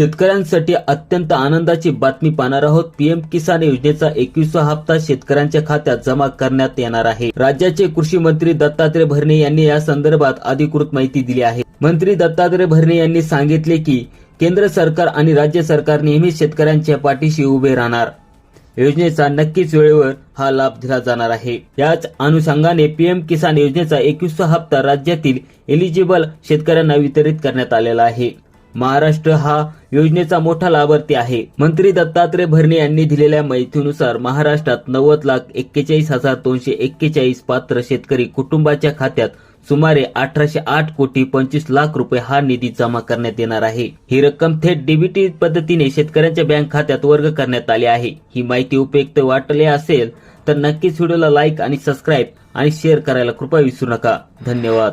शेतकऱ्यांसाठी अत्यंत आनंदाची बातमी पाहणार आहोत. पीएम किसान योजनेचा एकवीसवा हप्ता शेतकऱ्यांच्या खात्यात जमा करण्यात येणार आहे. राज्याचे कृषी मंत्री दत्तात्रय भरणे यांनी या संदर्भात अधिकृत माहिती दिली आहे. मंत्री दत्तात्रय भरणे यांनी सांगितले की केंद्र सरकार आणि राज्य सरकार नेहमी शेतकऱ्यांच्या पाठीशी उभे राहणार. योजनेचा नक्कीच वेळेवर हा लाभ दिला जाणार आहे. याच अनुषंगाने पीएम किसान योजनेचा एकवीसवा हप्ता राज्यातील एलिजिबल शेतकऱ्यांना वितरित करण्यात आलेला आहे. महाराष्ट्र हा योजनेचा मोठा लाभार्थी आहे. मंत्री दत्तात्रय भरणे यांनी दिलेल्या माहितीनुसार महाराष्ट्रात नव्वद लाख एक्केचाळीस हजार दोनशे एक्केचाळीस पात्र शेतकरी कुटुंबाच्या खात्यात सुमारे अठराशे आठ कोटी पंचवीस लाख रुपये हा निधी जमा करण्यात येणार आहे. ही रक्कम थेट डीबीटी पद्धतीने शेतकऱ्यांच्या बँक खात्यात वर्ग करण्यात आली आहे. ही माहिती उपयुक्त वाटली असेल तर नक्कीच व्हिडिओला लाईक आणि सबस्क्राईब आणि शेअर करायला कृपया विसरू नका. धन्यवाद.